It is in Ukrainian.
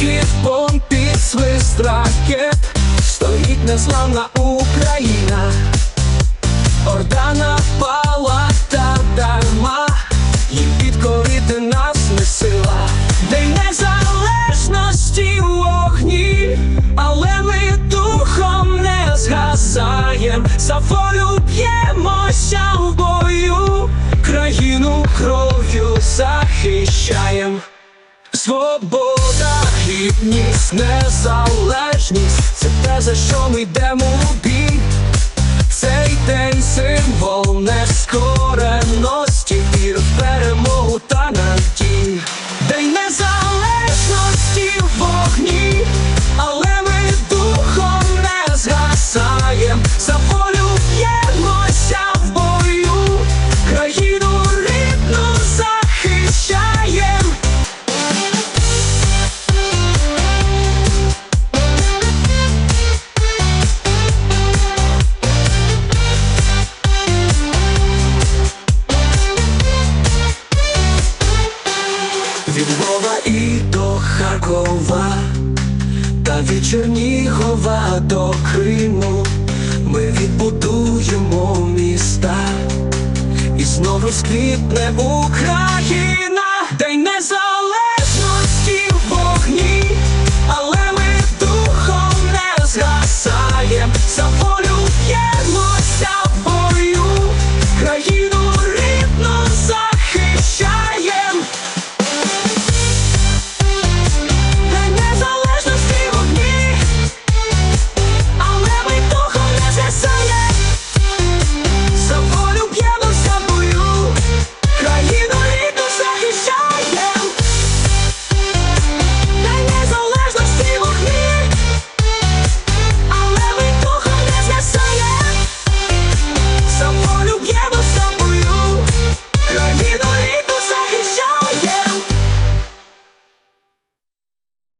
під помпі свист ракет Стоїть незламна Україна. Орда напала та дарма Їм підкорити нас не сила. День незалежності вогні Але ми духом не згасаєм. За волю п'ємося в бою. Країну кров'ю захищаєм. Свобода, гідність, незалежність. Це те, за що ми йдемо у бій. Цей день Харкова, та від Чернігова до Криму. Ми відбудуємо міста, і знову сквітне Україна, День незалежності